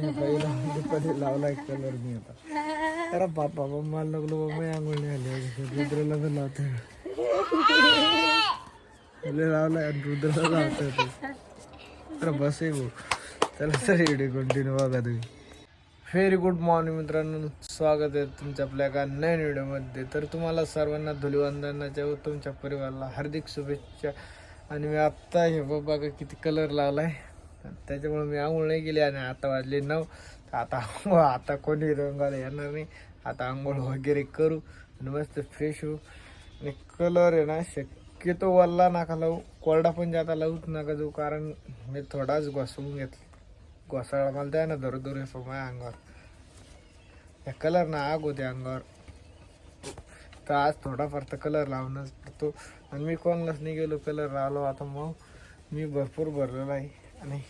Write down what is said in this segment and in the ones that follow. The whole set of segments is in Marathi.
मी पहिला दुपारी एक कलर मी आता. अरे बापा बाबा मला लागलो बाबा मी आंघोळ नाही आली रुद्रला पण लावतोय. तुला लावलाय आणि रुद्रला लावतो तू. अरे बस आहे भाऊ. चला सर व्हिडिओ कंटिन्यू बघा तुम्ही. व्हेरी गुड मॉर्निंग मित्रांनो. स्वागत आहे तुमच्या आपल्या एका नवीन व्हिडिओमध्ये. तर तुम्हाला सर्वांना धुलीवंदनाच्या व तुमच्या परिवाराला हार्दिक शुभेच्छा. आणि मी आत्ता हे बाबा बघा किती कलर लावला आहे त्याच्यामुळे मी आंघोळ नाही केली आणि आता वाजले नऊ. आता आता कोणी रंगाला येणार नाही. आता आंघोळ वगैरे करू आणि मस्त फ्रेश होऊ. आणि कलर आहे ना शक्यतो वल्ला नाका लावू. कोरडा पण जाता लावूच नका जाऊ कारण मी थोडाच घोसवून घेतला. घोसाळा मला द्या ना धरू धरू येतो माझ्या अंगावर. त्या कलर ना आग होते अंगावर. तर आज थोडाफार तर कलर लावणंच पडतो आणि मी कोणालाच नाही गेलो कलर लावलो. आता मग मी भरपूर भरलेला आहे. आणि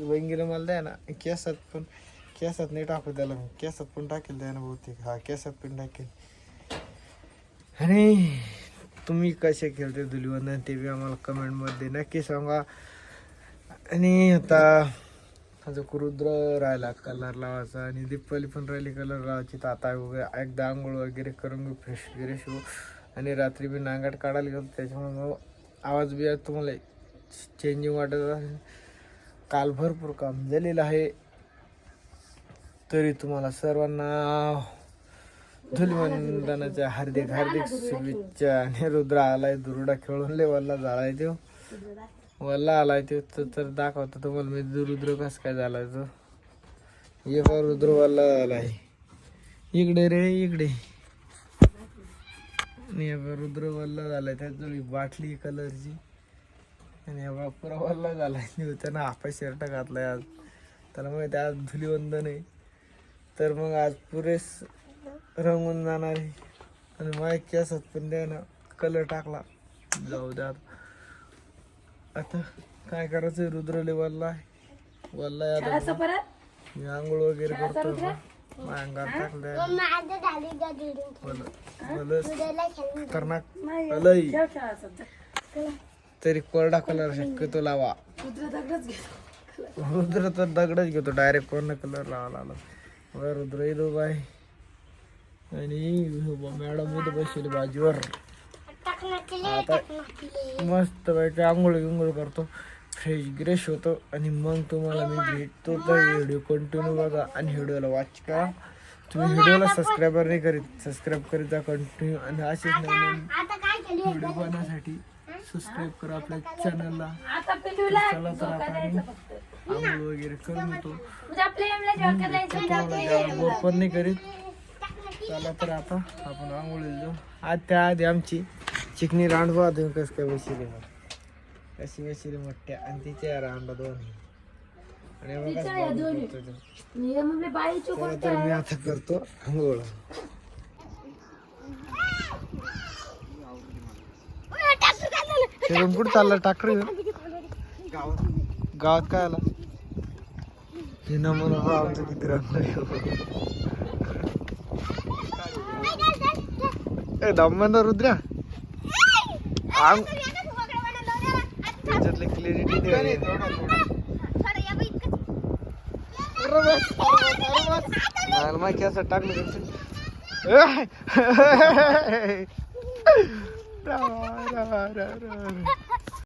वंगीला मला द्या ना. केसात पण केसात नाही टाकू त्याला मी. केसात पण टाकेल द्या ना बहुतेक. हा केसात पण टाकेल. आणि तुम्ही कसे खेळते धुलीवंदन ते बी आम्हाला कमेंटमध्ये नक्की सांगा. आणि आता माझा रुद्र राहिला कलर लावायचा आणि दीपावली पण राहिली कलर लावायची तर आता वगैरे एकदा आंघोळ वगैरे करून घेऊ फ्रेश वगैरे शिवू आणि रात्री बी नांगाट काढायला गेलो त्याच्यामुळे मग आवाज बी तुम्हाला चेंजिंग वाटत असेल. काल भरपूर काम झालेलं आहे. तरी तुम्हाला सर्वांना धुलिवंदनाच्या हार्दिक हार्दिक शुभेच्छा. आणि रुद्र आलाय दुरुडा खेळून लय वल्ला झालाय तो. वल्ला आलाय तो तर- दाखवतो तुम्हाला मी दु- रुद्र कसं काय झालाय तो. ये बा रुद्र वल्ला झालाय इकडे रे इकडे. रुद्र वल्ला झालाय त्याच बाटली कलरची आणि हे बघ पुरा वल्ला झालाय आणि त्यानं हाफा शर्ट घातलाय आज. त्याला माहिती आहे, आज धुलीवंदन आहे. तर मग आज पुरेस रंगून जाणार आहे. आणि माझ्या केसात पण त्यानं कलर टाकला. जाऊ द्या आता. काय करायचं रुद्रले वल्ला आहे. वल्ला आहे मी आंघोळ वगैरे करतो माझ्या अंगात टाकलंय. खतरनाक लई. तरी कोरडा कलर शक्यतो लावा. रुद्र तर दगडच घेतो डायरेक्ट कोरडा कलर लावा लागला रुद्र येतो बाय आणि मॅडम इथं बसली बाजीवर. आता मस्त पैकी आंघोळ गिंघोळ करतो. फ्रेश ग्रेश होतो आणि मग तुम्हाला मी भेटतो. तर व्हिडिओ कंटिन्यू बघा आणि व्हिडिओला वॉच करा. तुम्ही व्हिडिओला सबस्क्राईबर नाही करीत सबस्क्राईब करीत जा कंटिन्यू आणि असेच नवीन व्हिडिओ बनवण्यासाठी सबस्क्राईब करा आपल्या चॅनलला चला तर आता आम्ही आंघोळ वगैरे करून येतो. आंघोळ पण नाही करीत. चला तर आता आपण आंघोळीला जाऊ. आज त्या आधी आमची चिकनी रांडवा तुम्ही कसं काय बसली मग कशी बसली मोठ्या. आणि तिच्या रांडा दोन आणि मग तर मी आता करतो आंघोळ. तिथून कुठं चाललं टाकरी गावात काय आला? हे ना म्हणून आमचं किती रंग ए दमबंद रुद्रा. आम त्याच्यातली क्लिअरिटी दे. माहिती असं टाकलं. त्यांचं. रा, रा, रा, रा, रा.